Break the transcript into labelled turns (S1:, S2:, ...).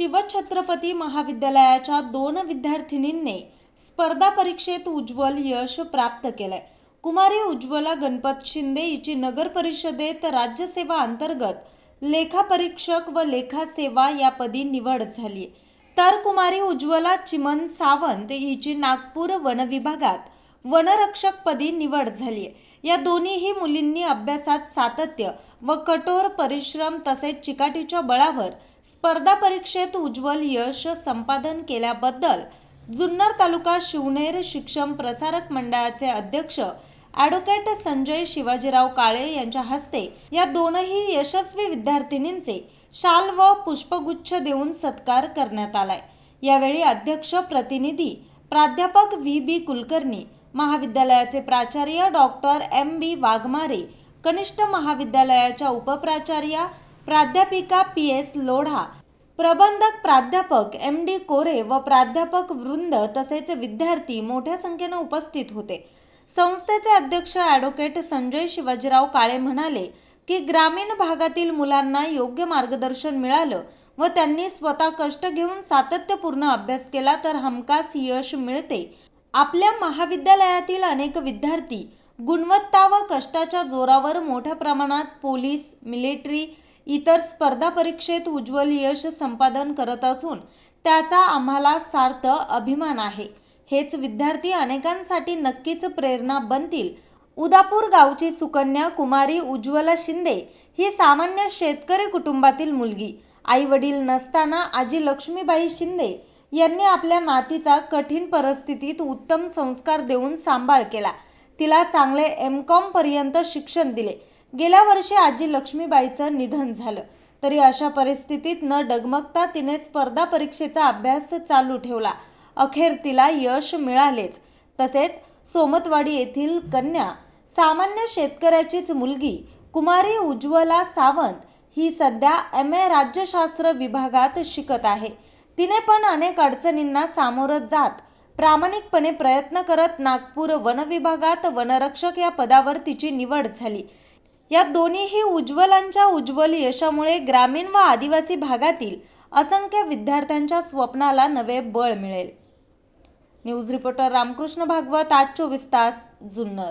S1: शिवछत्रपती महाविद्यालयाच्या दोन विद्यार्थिनींनी स्पर्धा परीक्षेत उज्ज्वल यश प्राप्त केलंय. कुमारी उज्ज्वला गणपत शिंदे हिची नगर परिषदेत राज्यसेवा अंतर्गत लेखापरीक्षक व लेखा सेवा या पदी निवड झाली. तर कुमारी उज्ज्वला चिमन सावंत हिची नागपूर वन विभागात वनरक्षक पदी निवड झाली. या दोन्हीही मुलींनी अभ्यासात सातत्य व कठोर परिश्रम तसेच चिकाटीच्या बळावर स्पर्धा परीक्षेत उज्ज्वल यश संपादन केल्याबद्दल जुन्नर तालुका शिवनेर शिक्षण प्रसारक मंडळाचे अध्यक्ष ॲडव्होकेट संजय शिवाजीराव काळे यांच्या हस्ते या दोनही यशस्वी विद्यार्थिनींचे शाल व पुष्पगुच्छ देऊन सत्कार करण्यात आलाय. यावेळी अध्यक्ष प्रतिनिधी प्राध्यापक व्ही बी कुलकर्णी महाविद्यालयाचे प्राचार्य डॉक्टर एम बी वाघमारे कनिष्ठ महाविद्यालयाच्या उपप्राचार्या प्राध्यापिका पी एस लोढा प्रबंधक प्राध्यापक एम डी कोरे व प्राध्यापक वृंद तसेच विद्यार्थी मोठ्या संख्येनं उपस्थित होते. संस्थेचे अध्यक्ष ॲडव्होकेट संजय शिवाजीराव काळे म्हणाले की ग्रामीण भागातील मुलांना योग्य मार्गदर्शन मिळालं व त्यांनी स्वतः कष्ट घेऊन सातत्यपूर्ण अभ्यास केला तर हमखास यश मिळते. आपल्या महाविद्यालयातील अनेक विद्यार्थी गुणवत्ता व कष्टाच्या जोरावर मोठ्या प्रमाणात पोलीस मिलिटरी इतर स्पर्धा परीक्षेत उज्ज्वल यश संपादन करत असून त्याचा आम्हाला सार्थ अभिमान आहे. हेच विद्यार्थी अनेकांसाठी नक्कीच प्रेरणा बनतील. उदापूर गावची सुकन्या कुमारी उज्ज्वला शिंदे ही सामान्य शेतकरी कुटुंबातील मुलगी. आई वडील नसताना आजी लक्ष्मीबाई शिंदे यांनी आपल्या नातीचा कठीण परिस्थितीत उत्तम संस्कार देऊन सांभाळ केला. तिला चांगले एम कॉम पर्यंत शिक्षण दिले. गेल्या वर्षी आजी लक्ष्मीबाईचं निधन झालं. तरी अशा परिस्थितीत न डगमगता तिने स्पर्धा परीक्षेचा अभ्यास चालू ठेवला. अखेर तिला यश मिळालेच. तसेच सोमतवाडी येथील कन्या सामान्य शेतकऱ्याचीच मुलगी कुमारी उज्ज्वला सावंत ही सध्या एम ए राज्यशास्त्र विभागात शिकत आहे. तिने पण अनेक अडचणींना सामोरं जात प्रामाणिकपणे प्रयत्न करत नागपूर वनविभागात वनरक्षक या पदावर तिची निवड झाली. या दोन्हीही उज्ज्वलांच्या उज्ज्वल यशामुळे ग्रामीण व आदिवासी भागातील असंख्य विद्यार्थ्यांच्या स्वप्नाला नवे बळ मिळेल. न्यूज रिपोर्टर रामकृष्ण भागवत आज चोवीस तास जुन्नर.